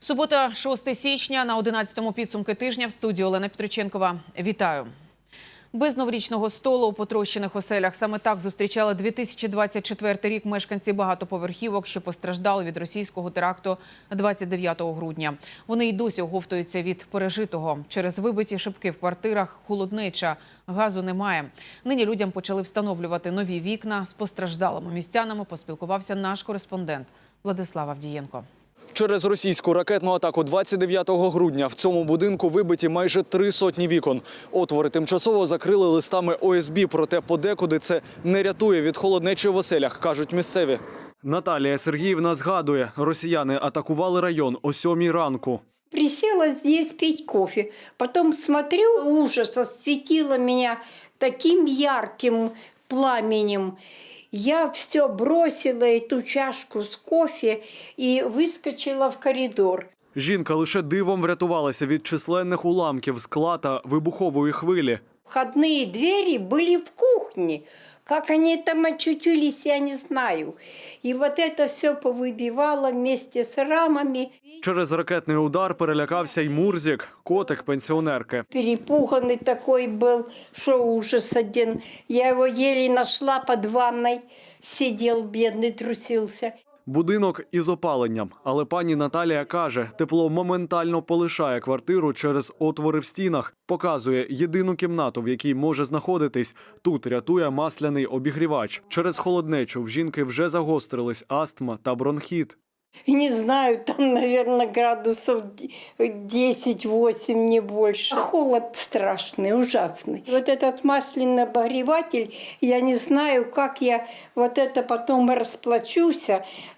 Субота, 6 січня на 11-му підсумки тижня в студії Олена Петриченкова. Вітаю. Без новорічного столу у потрощених оселях саме так зустрічали 2024 рік мешканці багатоповерхівок, що постраждали від російського теракту 29 грудня. Вони й досі оговтуються від пережитого. Через вибиті шибки в квартирах холоднича, газу немає. Нині людям почали встановлювати нові вікна. З постраждалими містянами поспілкувався наш кореспондент Владислав Авдієнко. Через російську ракетну атаку 29 грудня в цьому будинку вибиті майже три сотні вікон. Отвори тимчасово закрили листами ОСБ, проте подекуди це не рятує від холоднечі в оселях, кажуть місцеві. Наталія Сергіївна згадує, росіяни атакували район о сьомій ранку. Присела здесь пить кофе. Потом смотрю, ужас осветило меня таким ярким пламенем. Я все бросила эту чашку с кофе и выскочила в коридор. Жінка лише дивом врятувалася від численних уламків скла та вибухової хвилі. Входные двери были в кухне. Как они там очутились, я не знаю. И вот это все повыбивало вместе с рамами. Через ракетний удар перелякався й Мурзік, котик пенсіонерки. Перепуганный такой был, что ужас один. Я его еле нашла под ванной. Сидел, бедный, трусился. Будинок із опаленням, але пані Наталія каже, тепло моментально полишає квартиру через отвори в стінах. Показує єдину кімнату, в якій може знаходитись. Тут рятує масляний обігрівач. Через холоднечу в жінки вже загострились астма та бронхіт. И не знаю, там, наверное, градусов 10-8, не больше. Холод страшный, ужасный. Вот этот масляный обогреватель, я не знаю, как я вот это потом расплачусь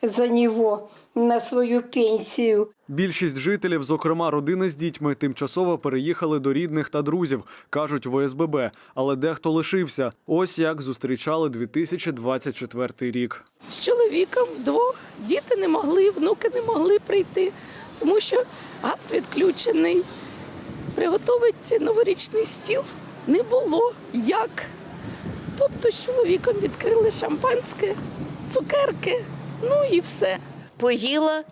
за него на свою пенсию. Більшість жителів, зокрема родини з дітьми, тимчасово переїхали до рідних та друзів, кажуть в ОСББ. Але дехто лишився. Ось як зустрічали 2024 рік. з чоловіком вдвох. Діти не могли, внуки не могли прийти, тому що газ відключений. Приготувати новорічний стіл не було як. Тобто з чоловіком відкрили шампанське, цукерки, ну і все поїла,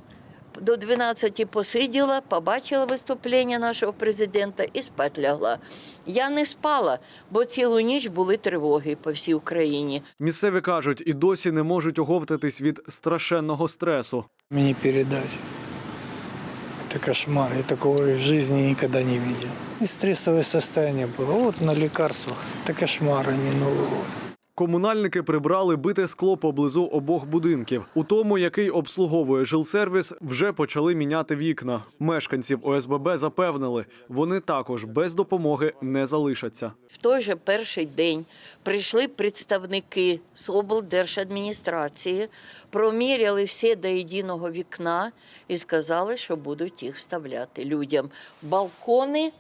до 12 посиділа, побачила виступлення нашого президента і спать лягла. Я не спала, бо цілу ніч були тривоги по всій Україні. Місцеві кажуть, і досі не можуть оговтатись від страшенного стресу. мне передать. Это кошмар. Я такого и в жизни никогда не видел. И стрессовое состояние было. Вот на лекарствах. Это кошмар, а не Новый год. Комунальники прибрали бите скло поблизу обох будинків. У тому, який обслуговує жилсервіс, вже почали міняти вікна. Мешканців ОСББ запевнили, вони також без допомоги не залишаться. В той же перший день прийшли представники з облдержадміністрації, проміряли всі до єдиного вікна і сказали, що будуть їх вставляти людям. Балкони,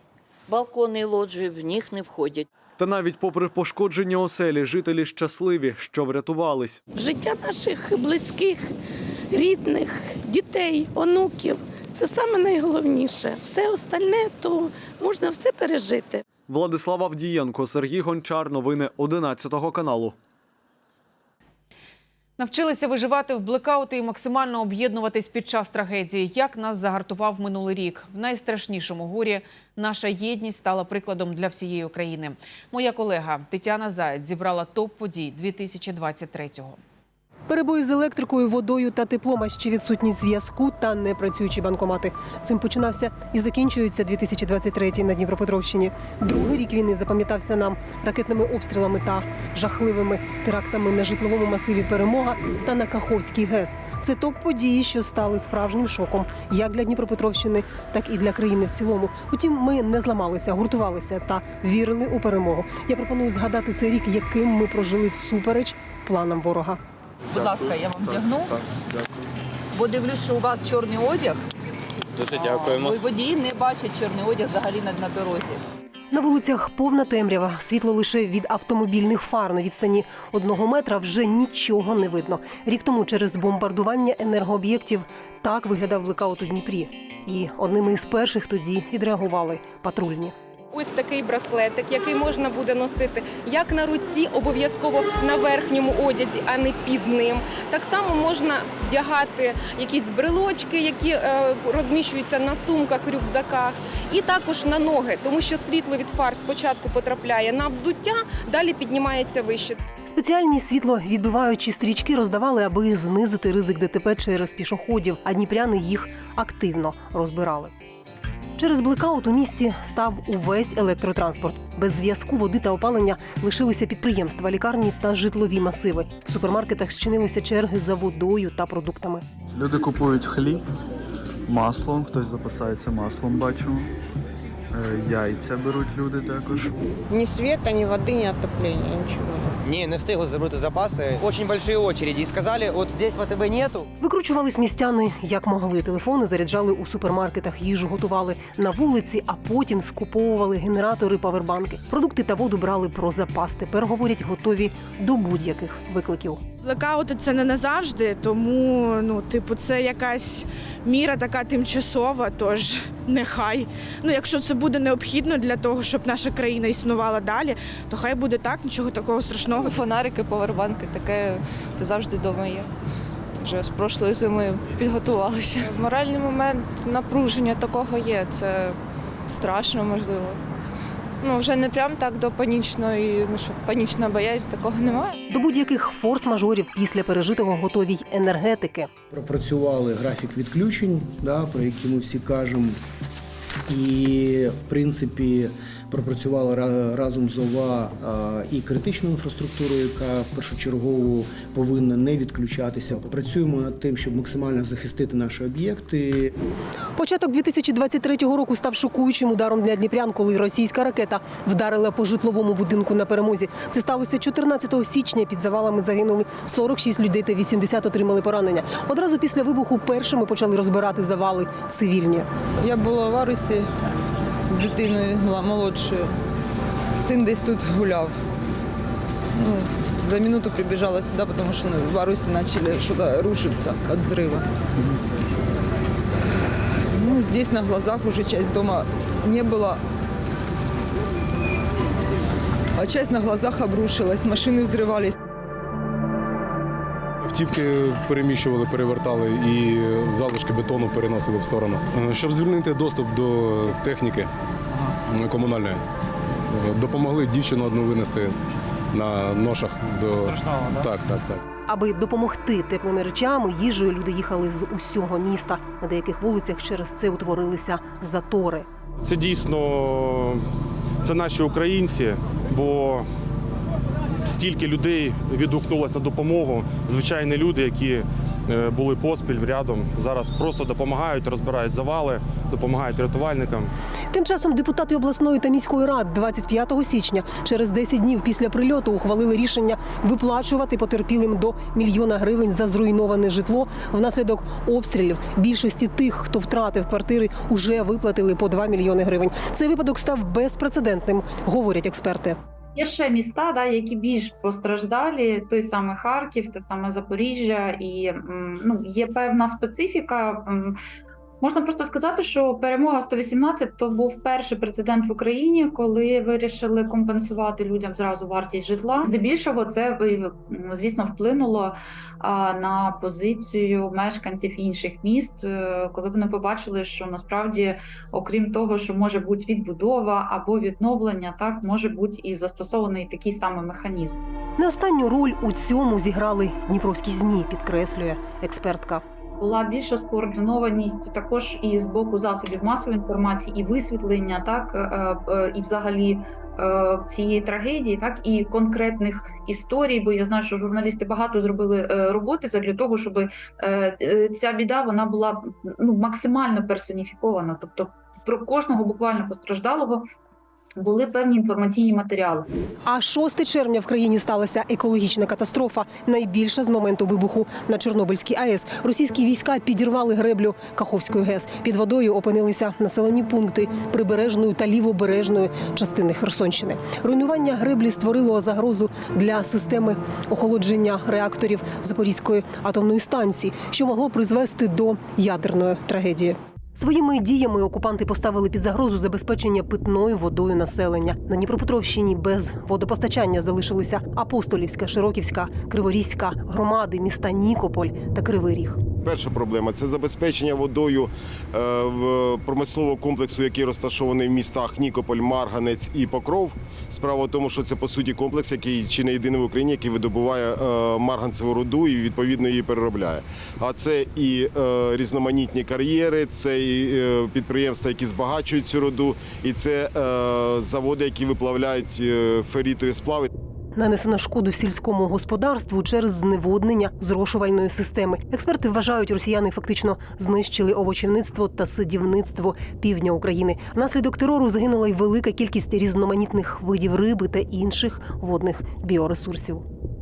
балкони і лоджії в них не входять. Та навіть попри пошкодження оселі, жителі щасливі, що врятувались. Життя наших близьких, рідних, дітей, онуків це саме найголовніше. Все остальне то можна все пережити. Владислав Авдієнко, Сергій Гончар. Новини 11 каналу. Навчилися виживати в блекаути і максимально об'єднуватись під час трагедії. Як нас загартував минулий рік. В найстрашнішому горі наша єдність стала прикладом для всієї України. Моя колега Тетяна Заєць зібрала топ подій 2023-го. Перебої з електрикою, водою та теплом, а ще відсутність зв'язку та непрацюючі банкомати. Цим починався і закінчується 2023 на Дніпропетровщині. Другий рік війни запам'ятався нам ракетними обстрілами та жахливими терактами на житловому масиві Перемога та на Каховській ГЕС. Це топ події, що стали справжнім шоком як для Дніпропетровщини, так і для країни в цілому. Утім, ми не зламалися, гуртувалися та вірили у перемогу. Я пропоную згадати цей рік, яким ми прожили всупереч планам ворога. Будь ласка, я вам вдягну. Бо дивлюсь, що у вас чорний одяг. Дуже дякуємо. Бо водії не бачать чорний одяг взагалі на, на дорозі. На вулицях повна темрява, світло лише від автомобільних фар на відстані одного метра вже нічого не видно. Рік тому через бомбардування енергооб'єктів так виглядав блекаут у Дніпрі. І одними із перших тоді відреагували патрульні. Ось такий браслетик, який можна буде носити як на руці, обов'язково на верхньому одязі, а не під ним. Так само можна вдягати якісь брелочки, які е, розміщуються на сумках, рюкзаках, і також на ноги, тому що світло від фар спочатку потрапляє на взуття, далі піднімається вище. Спеціальні світловідбиваючі стрічки роздавали, аби знизити ризик ДТП через пішоходів, а дніпряни їх активно розбирали. Через блекаут у місті став увесь електротранспорт. Без зв'язку води та опалення лишилися підприємства, лікарні та житлові масиви. В супермаркетах зчинилися черги за водою та продуктами. Люди купують хліб, масло, хтось запасається маслом, бачу. Е, Яйця беруть люди також. Ни света, ни воды, ни отопления, ничего. Ні, не встигли забрати запаси. Очень большие очереди. І сказали, от здесь в АТБ нету. Викручувались містяни як могли. Телефони заряджали у супермаркетах, їжу готували на вулиці, а потім скуповували генератори, павербанки. Продукти та воду брали про запас. Тепер говорять, готові до будь-яких викликів. Блекаути це не назавжди, тому ну, типу, це якась міра така тимчасова, тож нехай. Ну, якщо це буде необхідно для того, щоб наша країна існувала далі, то хай буде так, нічого такого страшного. Фонарики, повербанки, таке це завжди вдома є. Вже з прошлої зими підготувалися. Моральний момент напруження такого є. Це страшно, можливо. Ну, вже не прям так до панічної, ну що панічна боязнь, такого немає. До будь-яких форс-мажорів після пережитого готові й енергетики. пропрацювали графік відключень, да, про які ми всі кажемо. І, в принципі, пропрацювали разом з ОВА і критичну інфраструктуру, яка першочергово повинна не відключатися. Працюємо над тим, щоб максимально захистити наші об'єкти. Початок 2023 року став шокуючим ударом для дніпрян, коли російська ракета вдарила по житловому будинку на перемозі. Це сталося 14 січня. Під завалами загинули 46 людей та 80 отримали поранення. Одразу після вибуху першими почали розбирати завали цивільні. Я була в Арусі з дитиною мала- молодшою. Син десь тут гуляв. Ну, за минуту прибежала сюда, потому что ну, в Арусе начали что-то рушиться от взрыва. Ну, здесь на глазах уже часть дома не было. А часть на глазах обрушилась, машины взрывались. Автівки переміщували, перевертали і залишки бетону переносили в сторону. Е, Щоб звільнити доступ до техніки е, комунальної, е, допомогли дівчину одну винести на ношах до Постраждала, да? так, так, так. Аби допомогти теплими речами, їжею люди їхали з усього міста. На деяких вулицях через це утворилися затори. Це дійсно це наші українці, бо стільки людей відгукнулося на допомогу. Звичайні люди, які е, були поспіль рядом, зараз просто допомагають, розбирають завали, допомагають рятувальникам. Тим часом депутати обласної та міської рад 25 січня, через 10 днів після прильоту, ухвалили рішення виплачувати потерпілим до мільйона гривень за зруйноване житло внаслідок обстрілів. Більшості тих, хто втратив квартири, уже виплатили по 2 мільйони гривень. Цей випадок став безпрецедентним, говорять експерти. Є ще міста, да, які більш постраждалі, той самий Харків, те саме Запоріжжя, і ну, є певна специфіка. Можна просто сказати, що перемога 118 то був перший прецедент в Україні, коли вирішили компенсувати людям зразу вартість житла. Здебільшого це звісно вплинуло на позицію мешканців інших міст, е, коли вони побачили, що насправді, окрім того, що може бути відбудова або відновлення, так може бути і застосований такий самий механізм. Не останню роль у цьому зіграли дніпровські змі, підкреслює експертка. Була більша скоординованість також і з боку засобів масової інформації, і висвітлення, так е, е, і взагалі е, цієї трагедії, так і конкретних історій. Бо я знаю, що журналісти багато зробили е, роботи для того, щоб е, е, ця біда вона була ну максимально персоніфікована, тобто про кожного буквально постраждалого. Були певні інформаційні матеріали. А 6 червня в країні сталася екологічна катастрофа, найбільша з моменту вибуху на Чорнобильській АЕС. Російські війська підірвали греблю Каховської ГЕС. Під водою опинилися населені пункти прибережної та лівобережної частини Херсонщини. Руйнування греблі створило загрозу для системи охолодження реакторів Запорізької атомної станції, що могло призвести до ядерної трагедії. Своїми діями окупанти поставили під загрозу забезпечення питною водою населення. На Дніпропетровщині без водопостачання залишилися Апостолівська, Широківська, Криворізька громади, міста Нікополь та Кривий Ріг. Перша проблема це забезпечення водою е, в промислового комплексу, який розташований в містах Нікополь, Марганець і Покров. Справа в тому, що це по суті комплекс, який чи не єдиний в Україні, який видобуває е, марганцеву руду і відповідно її переробляє. А це і е, різноманітні кар'єри, це і підприємства, які збагачують цю руду, і це заводи, які виплавляють ферітові сплави. Нанесено шкоду сільському господарству через зневоднення зрошувальної системи. Експерти вважають, росіяни фактично знищили овочівництво та садівництво півдня України. Внаслідок терору загинула й велика кількість різноманітних видів риби та інших водних біоресурсів.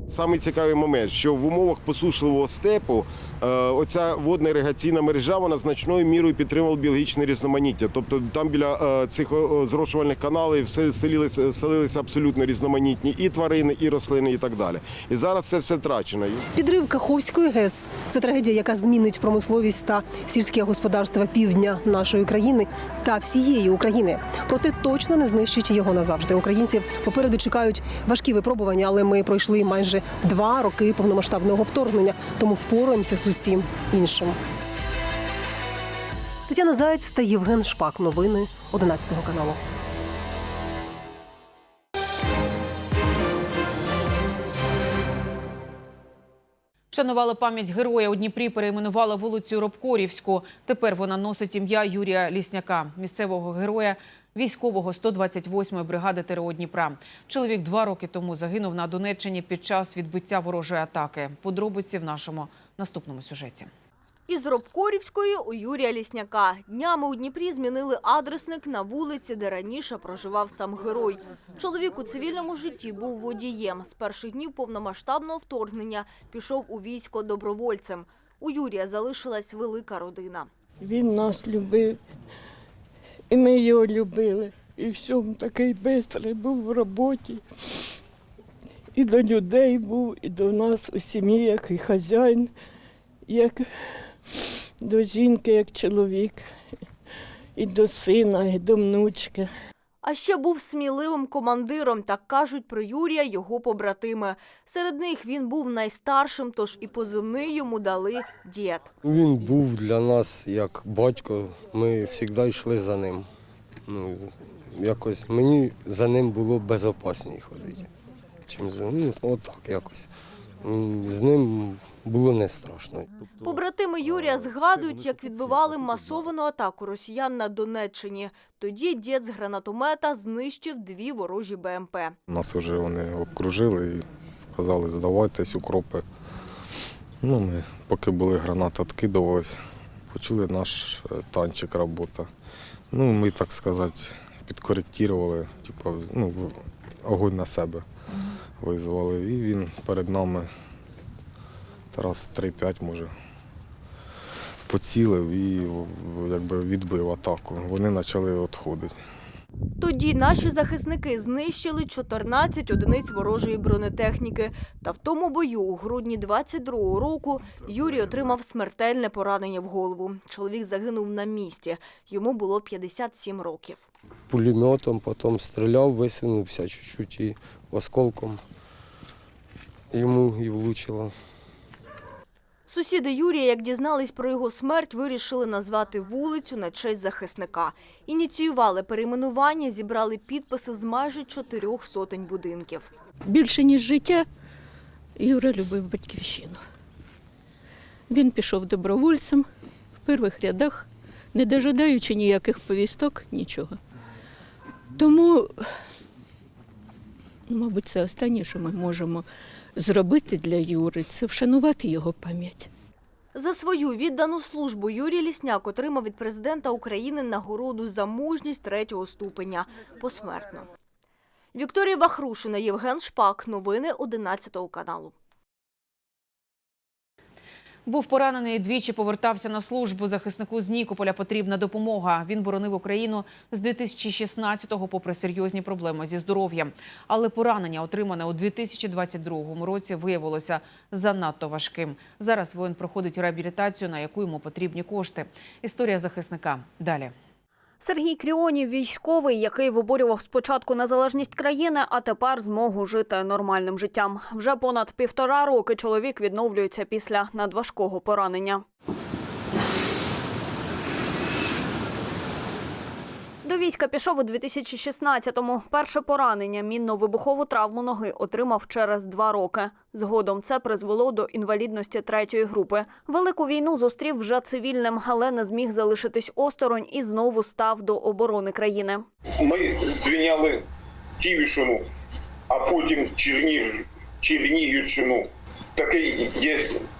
Саме цікавий момент, що в умовах посушливого степу е, оця водна іригаційна мережа вона значною мірою підтримувала біологічне різноманіття. Тобто там біля е, цих зрошувальних каналів все селилися, селилися абсолютно різноманітні і тварини, і рослини, і так далі. І зараз це все втрачено. Підрив Каховської ГЕС це трагедія, яка змінить промисловість та сільське господарство півдня нашої країни та всієї України. Проте точно не знищить його назавжди. Українців попереду чекають важкі випробування, але ми пройшли майже два роки повномасштабного вторгнення, тому впораємося з усім іншим. Тетяна Заєць та Євген Шпак. Новини 11 каналу. Вшанували пам'ять героя у Дніпрі, перейменували вулицю Робкорівську. Тепер вона носить ім'я Юрія Лісняка, місцевого героя військового 128-ї бригади ТРО Дніпра. Чоловік два роки тому загинув на Донеччині під час відбиття ворожої атаки. Подробиці в нашому наступному сюжеті. Із Робкорівської у Юрія Лісняка. Днями у Дніпрі змінили адресник на вулиці, де раніше проживав сам герой. Чоловік у цивільному житті був водієм. З перших днів повномасштабного вторгнення пішов у військо добровольцем. У Юрія залишилась велика родина. Він нас любив, і ми його любили. І всьому такий бистрий був в роботі. І до людей був, і до нас у сім'ї, як і хазяїн, як до жінки, як чоловік, і до сина, і до внучки. А ще був сміливим командиром, так кажуть про Юрія його побратими. Серед них він був найстаршим, тож і позивний йому дали дід. Він був для нас як батько, ми завжди йшли за ним. Ну, якось мені за ним було безпечніше ходити. Чим за ну, отак якось. З ним було не страшно. Побратими Юрія згадують, як відбивали масовану атаку росіян на Донеччині. Тоді дід з гранатомета знищив дві ворожі БМП. Нас вже вони обкружили і сказали, здавайтесь, укропи. Ну, ми, поки були гранати, відкидувались, почули наш е, танчик робота. Ну, ми, так сказати, підкоректували, типу, ну, огонь на себе визвали. І він перед нами раз 3-5 може поцілив і якби відбив атаку. Вони почали відходити. Тоді наші захисники знищили 14 одиниць ворожої бронетехніки. Та в тому бою у грудні 22-го року Юрій отримав смертельне поранення в голову. Чоловік загинув на місці. Йому було 57 років. Пулеметом потім стріляв, висунувся чуть-чуть і осколком йому і влучило. Сусіди Юрія, як дізнались про його смерть, вирішили назвати вулицю на честь захисника. Ініціювали перейменування, зібрали підписи з майже чотирьох сотень будинків. Більше ніж життя, Юра любив батьківщину. Він пішов добровольцем в перших рядах, не дожидаючи ніяких повісток, нічого. Тому, ну, мабуть, це останнє, що ми можемо зробити для Юри, це вшанувати його пам'ять. За свою віддану службу Юрій Лісняк отримав від президента України нагороду за мужність третього ступеня посмертно. Вікторія Вахрушина, Євген Шпак. Новини 11 каналу. Був поранений, двічі повертався на службу. Захиснику з Нікополя потрібна допомога. Він боронив Україну з 2016-го попри серйозні проблеми зі здоров'ям. Але поранення, отримане у 2022 році, виявилося занадто важким. Зараз воїн проходить реабілітацію, на яку йому потрібні кошти. Історія захисника далі. Сергій Кріонів – військовий, який виборював спочатку незалежність країни, а тепер змогу жити нормальним життям. Вже понад півтора роки чоловік відновлюється після надважкого поранення. До війська пішов у 2016-му. Перше поранення мінно-вибухову травму ноги отримав через два роки. Згодом це призвело до інвалідності третьої групи. Велику війну зустрів вже цивільним, але не зміг залишитись осторонь і знову став до оборони країни. Ми звільняли Київщину, а потім Чернігів, Чернігівщину. Таке є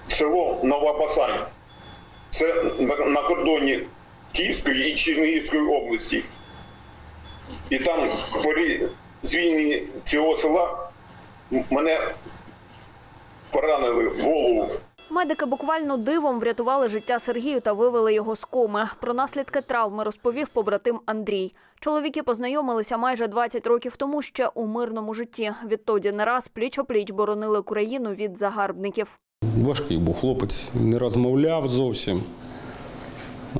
село Нова Басань. Це на кордоні Київської і Чернігівської області. І там при звільненні цього села мене поранили в голову. Медики буквально дивом врятували життя Сергію та вивели його з коми. Про наслідки травми розповів побратим Андрій. Чоловіки познайомилися майже 20 років тому ще у мирному житті. Відтоді не раз пліч-опліч боронили Україну від загарбників. Важкий був хлопець, не розмовляв зовсім.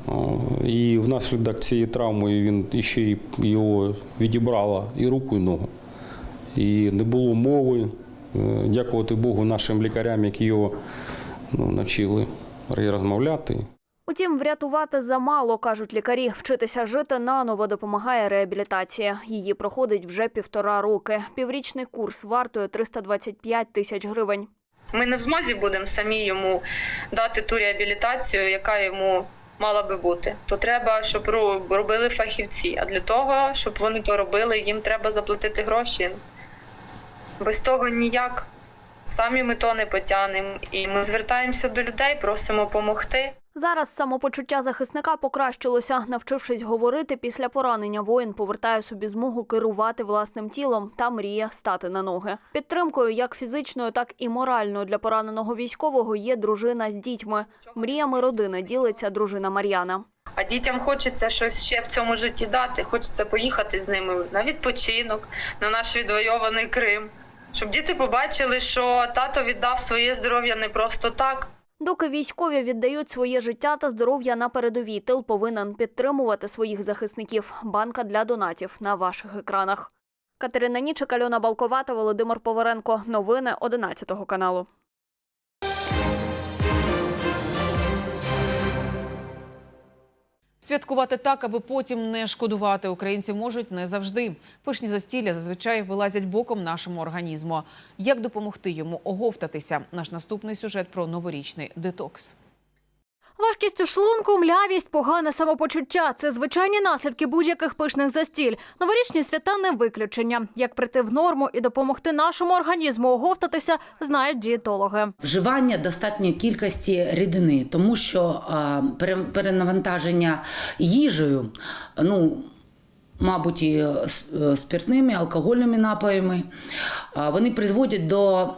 О, І внаслідок цієї травми він іще й його відібрала і руку, і ногу. І не було мови. Е, Дякувати Богу нашим лікарям, які його ну, навчили розмовляти. Утім, врятувати замало, кажуть лікарі. Вчитися жити наново допомагає реабілітація. Її проходить вже півтора роки. Піврічний курс вартує 325 тисяч гривень. Ми не в змозі будемо самі йому дати ту реабілітацію, яка йому мала би бути. То треба, щоб робили фахівці. А для того, щоб вони то робили, їм треба заплатити гроші. Без того ніяк. Самі ми то не потягнемо. І ми звертаємося до людей, просимо допомогти. Зараз самопочуття захисника покращилося. Навчившись говорити після поранення, воїн повертає собі змогу керувати власним тілом та мріє стати на ноги. Підтримкою як фізичною, так і моральною для пораненого військового є дружина з дітьми. Мріями родини ділиться дружина Мар'яна. А дітям хочеться щось ще в цьому житті дати. Хочеться поїхати з ними на відпочинок, на наш відвойований Крим. Щоб діти побачили, що тато віддав своє здоров'я не просто так, Доки військові віддають своє життя та здоров'я на передовій, тил повинен підтримувати своїх захисників. Банка для донатів на ваших екранах. Катерина Нічик, Альона Балковата, Володимир Поваренко. Новини 11 каналу. Святкувати так, аби потім не шкодувати. Українці можуть не завжди. Пишні застілля зазвичай вилазять боком нашому організму. Як допомогти йому оговтатися? Наш наступний сюжет про новорічний детокс. Важкість у шлунку, млявість, погане самопочуття це звичайні наслідки будь-яких пишних застіль. Новорічні свята не виключення. Як прийти в норму і допомогти нашому організму оговтатися, знають дієтологи. Вживання достатньої кількості рідини, тому що перенавантаження їжею, ну. Мабуть, і с- е, спиртними, алкогольними напоями, вони призводять до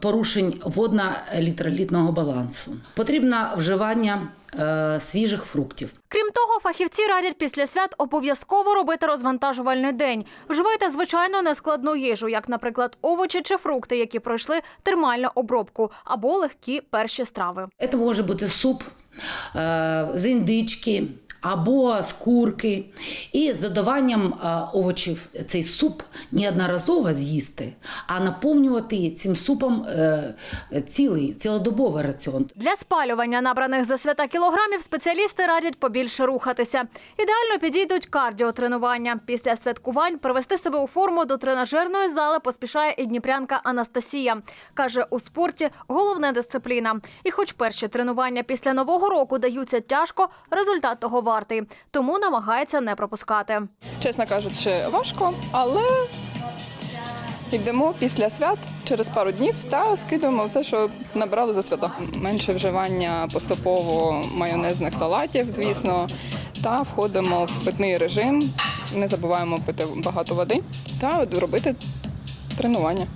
порушень водно-електролітного балансу. Потрібно вживання е, свіжих фруктів. Крім того, фахівці радять після свят обов'язково робити розвантажувальний день. Вживайте звичайно нескладну їжу, як, наприклад, овочі чи фрукти, які пройшли термальну обробку, або легкі перші страви. Це може бути суп е, з індички або з курки. І з додаванням овочів цей суп неодноразово з'їсти, а наповнювати цим супом е, цілий, цілодобовий раціон. Для спалювання набраних за свята кілограмів спеціалісти радять побільше рухатися. Ідеально підійдуть кардіотренування. Після святкувань привести себе у форму до тренажерної зали поспішає і дніпрянка Анастасія. Каже, у спорті головна дисципліна. І хоч перші тренування після нового року даються тяжко, результат того вартий. Тому намагається не пропускати. чесно кажучи, важко, але йдемо після свят через пару днів та скидуємо все, що набрали за свята. Менше вживання поступово майонезних салатів, звісно, та входимо в питний режим. Не забуваємо пити багато води та робити тренування.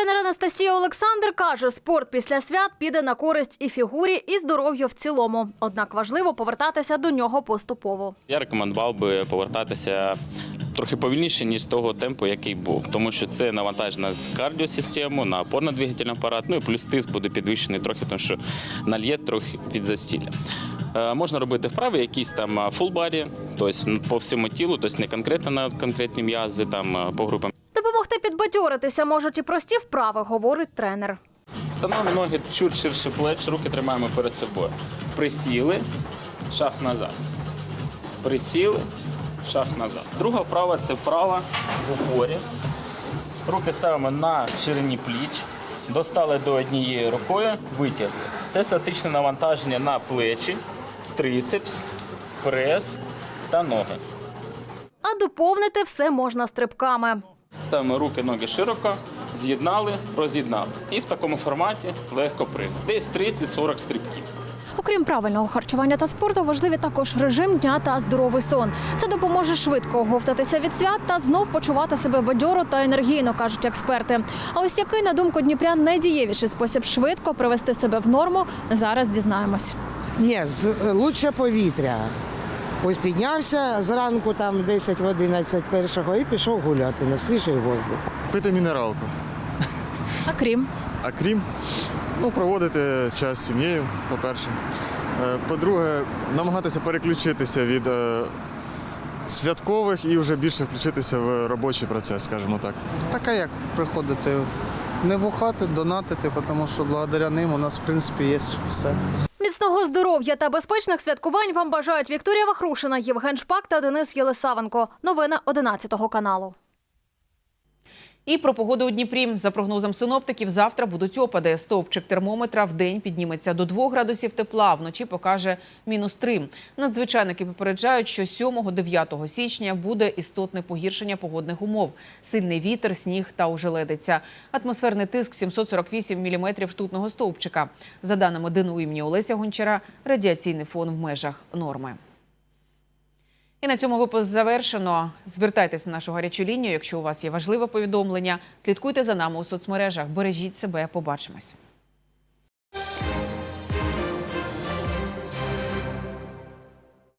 Тренер Анастасія Олександр каже, спорт після свят піде на користь і фігурі, і здоров'ю в цілому. Однак важливо повертатися до нього поступово. Я рекомендував би повертатися трохи повільніше, ніж того темпу, який був, тому що це навантаження на кардіосистему, на опорно-двигательний апарат, ну і плюс тиск буде підвищений трохи, тому що нальє трохи від застілля. Е, можна робити вправи, якісь там full body, тобто по всьому тілу, тобто не конкретно на конкретні м'язи, там е, по групам. Допомогти підбадьоритися можуть і прості вправи, говорить тренер. Становимо ноги чуть ширше плеч, руки тримаємо перед собою. Присіли, шаг назад. Присіли, шаг назад. Друга вправа це вправа в упорі. Руки ставимо на ширині пліч, достали до однієї рукою, витягли. Це статичне навантаження на плечі, трицепс, прес та ноги. А доповнити все можна стрибками. Ставимо руки, ноги широко, з'єднали, роз'єднали. І в такому форматі легко прийняти. Десь 30-40 стрибків. Окрім правильного харчування та спорту, важливі також режим дня та здоровий сон. Це допоможе швидко оговтатися від свят та знов почувати себе бадьоро та енергійно, кажуть експерти. А ось який, на думку Дніпрян, найдієвіший спосіб швидко привести себе в норму, зараз дізнаємось. Ні, з- лучше повітря. Ось піднявся зранку, там 10 в 11 першого і пішов гуляти на свіжий воздух. Пити мінералку. А крім А крім, ну, проводити час з сім'єю, по-перше. Е, По-друге, намагатися переключитися від е, святкових і вже більше включитися в робочий процес, скажімо так. Так а як приходити? Не бухати, донатити, тому що благодаря ним у нас, в принципі, є все. Міцного здоров'я та безпечних святкувань вам бажають Вікторія Вахрушина, Євген Шпак та Денис Єлисавенко. Новини 11 каналу. І про погоду у Дніпрі. За прогнозом синоптиків, завтра будуть опади. Стовпчик термометра в день підніметься до 2 градусів тепла, вночі покаже мінус 3. Надзвичайники попереджають, що 7-9 січня буде істотне погіршення погодних умов. Сильний вітер, сніг та ожеледиця. Атмосферний тиск 748 міліметрів ртутного стовпчика. За даними ДНУ імені Олеся Гончара, радіаційний фон в межах норми. І на цьому випуск завершено. Звертайтеся на нашу гарячу лінію, якщо у вас є важливе повідомлення. Слідкуйте за нами у соцмережах. Бережіть себе, побачимось.